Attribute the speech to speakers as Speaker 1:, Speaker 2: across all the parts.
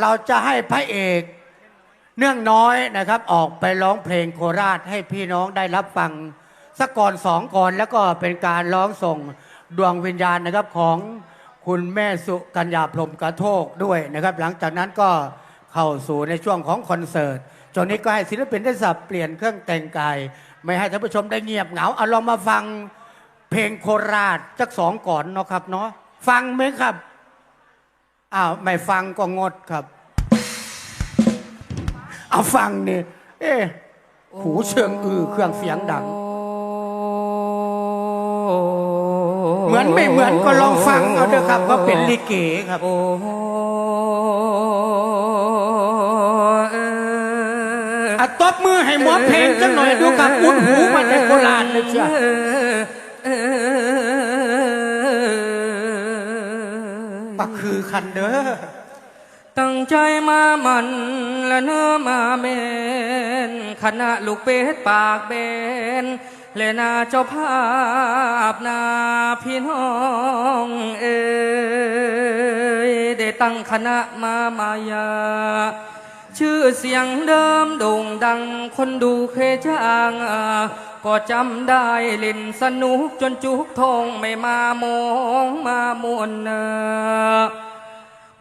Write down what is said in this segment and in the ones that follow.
Speaker 1: เราจะให้พระเอกเนื่องน้อยนะครับ ออกไปร้องเพลงโคราชให้พี่น้องได้รับฟังสักก่อนสองก่อนแล้วก็เป็นการร้องส่งดวงวิญญาณนะครับของคุณแม่สุกัญญาพรมกระโทกด้วยนะครับ หลังจากนั้นก็เข้าสู่ในช่วงของคอนเสิร์ตจนนี้ก็ให้ศิลปินได้สับเปลี่ยนเครื่องแต่งกาย ไม่ให้ท่านผู้ชมได้เงียบเหงาเอาลองมาฟังเพลงโคราชสักสองก่อนเนาะครับเนาะฟังไหมครับ อ้าวไม่ฟังก็งดครับ เอาฟังนี่เอ๊ะหูเชิงอือเครื่องเสียงดัง เหมือนไม่เหมือนก็ลองฟังเอาเถอะครับว่าเป็นลิเกครับ
Speaker 2: อะ
Speaker 1: ตบมือให้หมอเพลงสักหน่อยดูครับอุ้นหูมาแต่โคราชเลยเชียว
Speaker 2: เออ
Speaker 1: ก็คือคันเด้อ
Speaker 2: ตั้งใจมามันและเนื้อมาเมนคณะลูกเป็ดปากเบนและนาเจ้าภาพนาพี่น้องเอ้ยได้ตั้งคณะมามายา ชื่อเสียงเดิมโด่งดังคนดูเคยจ้างอ่า ก็จำได้ล่นสนุกจนจุกทงไม่มามองมามวนเนอ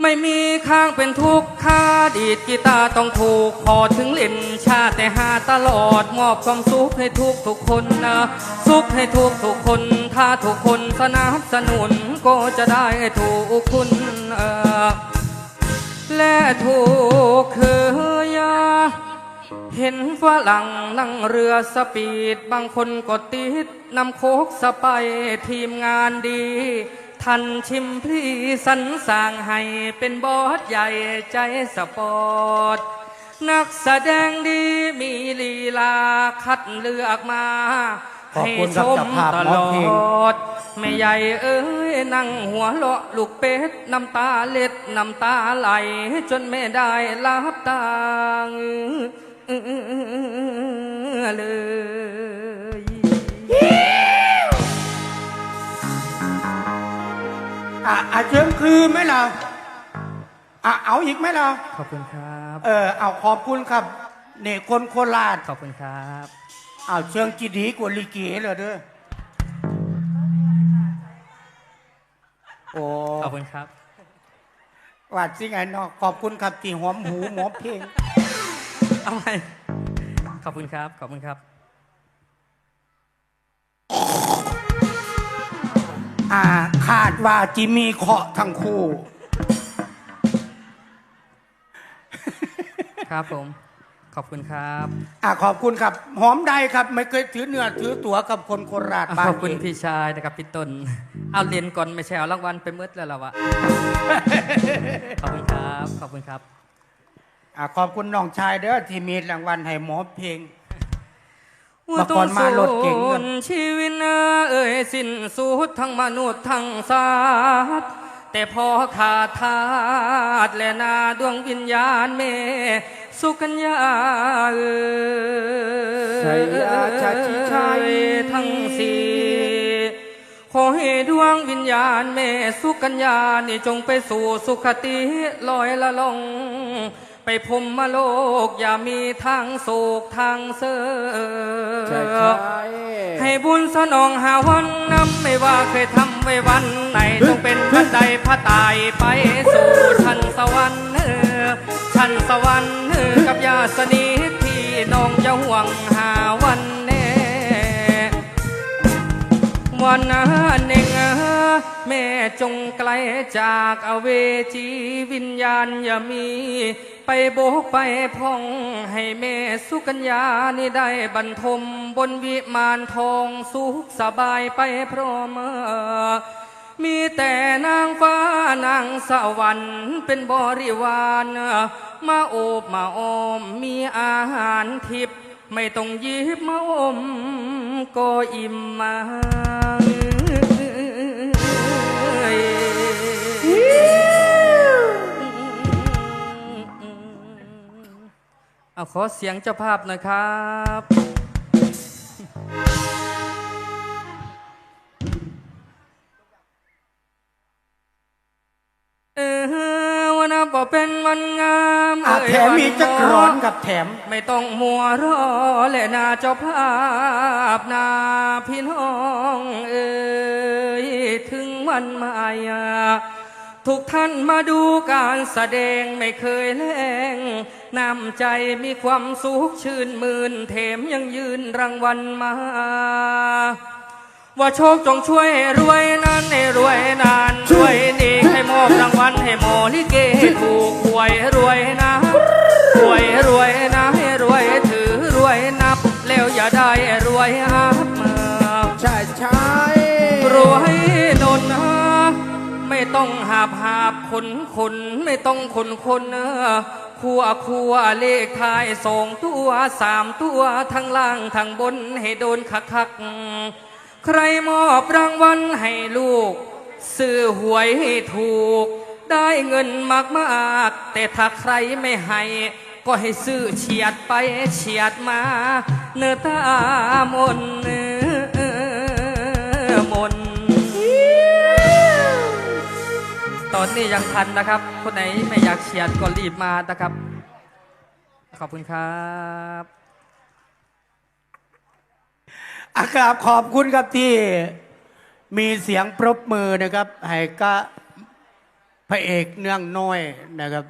Speaker 2: ไม่มีข้างเป็นทุกข์ค่าดีดกีตาร์ต้องถูกพอถึงเล่นชาติแต่หาตลอด มอบความสุขให้ทุกทุกคนนะสุขให้ทุกทุกคน ถ้าทุกคนสนับสนุนก็จะได้ถูกคุณเอ่อและถูกคือยา เห็นฝรั่งนั่งเรือสปีด บางคนก็ติดนำโคกสไปทีมงานดี ทันชิมพลีสันสร้างให้เป็นบอสใหญ่ใจสปอร์ต นักแสดงดีมีลีลาคัดเลือกมา
Speaker 1: ขอบ
Speaker 2: ให้
Speaker 1: คุณ
Speaker 2: ช
Speaker 1: รับ
Speaker 2: ม
Speaker 1: จ้าภาพ
Speaker 2: ตล
Speaker 1: อเพลง
Speaker 2: อดไม่ใหญ่เอ้ยนั่งหัวเลาะลูกเป็ด น้ำตาเล็ด น้ำตาไหล จนไม่ได้รับตา เลย
Speaker 1: อะอะเชิงคือไหมล่ะอะเอาอีกไหมล่ะ
Speaker 2: ขอบคุณครับ
Speaker 1: เออเอาขอบคุณครับเนี่ยคนโคราช
Speaker 2: ขอบคุณครับ
Speaker 1: เอาเชิงจีดีกว่าลิเกเลยเด้อโอ้
Speaker 2: ขอบคุณครับ
Speaker 1: ว่าสิไงเนาะขอบคุณครับที่หอมหูหมอเพลง
Speaker 2: เอาไปขอบคุณครับ ขอบคุณครับ
Speaker 1: อ่าคาดว่าจิมีเคราะห์ทั้งคู่
Speaker 2: ครับผม ขอบคุณครับ
Speaker 1: อ่าขอบคุณครับ หอมใดครับ ไม่เคยถือเนื้อถือตัวกับคนโคราชบ้าน
Speaker 2: ขอบคุณ
Speaker 1: เอง
Speaker 2: พี่ชายนะครับพี่ต้น เอาเรียนก่อนไม่ใช่เอารางวัลไปมืดแล้วเราอะขอบคุณครับ ขอบคุณครับ
Speaker 1: อ่าขอบคุณน้องชายเด้อที่มีรางวัลให้หมอเพลง
Speaker 2: ว่า
Speaker 1: มา
Speaker 2: ต้
Speaker 1: ก่
Speaker 2: อ
Speaker 1: องนมารถเก๋งครับ
Speaker 2: สูญชีวิตนะเอ่ยสิ้นสุดทั้งมนุษย์ทั้งสัตว์แต่พอขาดธาตุและนาดวงวิญญาณเมสุกัญญาเอ่ย
Speaker 1: ชัยยาชาชิชัย
Speaker 2: ทั้งสี่ขอให้ดวงวิญญาณแม่สุกัญญานี่จงไปสู่สุคติลอยละลง ไปพรหมโลกอย่ามีทางโศกทางเสอ
Speaker 1: ใช่ใช่
Speaker 2: ให้บุญสนองหาวันนำไม่ว่าเคยทำไว้วันไหนจงเป็นพันใดพระตายไปสู่ชั้นสวรรค์เออชั้นสวรรค์เออกับยาสนิทที่น้องจะห่วงหาวันแน่วันนั้นเอง แม่จงไกลจากอเวจีวิญญาณอย่ามี ไปโบกไปพองให้แม่สุกัญญานี่ได้บรรทมบนวิมานทองสุขสบายไปพร้อมมีแต่นางฟ้านางสวรรค์เป็นบริวารมาโอบมาออมมีอาหารทิพย์ไม่ต้องยิบมาอมก็อิ่มมา เอาขอเสียงเจ้าภาพหน่อยครับเออวันนับว่าเป็นวันวันงาม
Speaker 1: อะ
Speaker 2: เอ่ย
Speaker 1: แถมมี
Speaker 2: วัน
Speaker 1: จัก
Speaker 2: เห
Speaker 1: ร้อน
Speaker 2: มาะ
Speaker 1: กับแถม
Speaker 2: ไม่ต้องมัวรอและนาเจ้าภาพนาพี่น้อง เอ่ยถึงวันมายา ทุกท่านมาดูการแสดงไม่เคยแลงน้ำใจมีความสุขชื่นมื่นเถมยังยืนรางวัลมา ว่าโชคจงช่วยรวยนั้นให้รวยนานช่วยนี่ให้มอบรางวัลให้หมอลิเกถูกหวยรวยนะหวยรวยนะให้รวยถือรวยนับ แล้วอย่าได้รวยอา ต้องหาบหาบขนขนไม่ต้องขนคนเออคัวคัวเลขท้ายสองตัวสามตัวทั้งล่างทั้งบนให้โดนคักคักใครมอบรางวัลให้ลูก ซื้อหวยให้ถูก ได้เงินมากมากแต่ถ้าใครไม่ให้ก็ให้ซื้อเฉียดไปเฉียดมา เนื้อตามนเนื้อ นี้ยังทันนะครับ คนไหนไม่อยากเฉียดก็รีบมานะครับ ขอบคุณครับ
Speaker 1: อากราบขอบคุณครับที่มีเสียงปรบมือนะครับ ให้กะพระเอกเนื่องน้อยนะครับ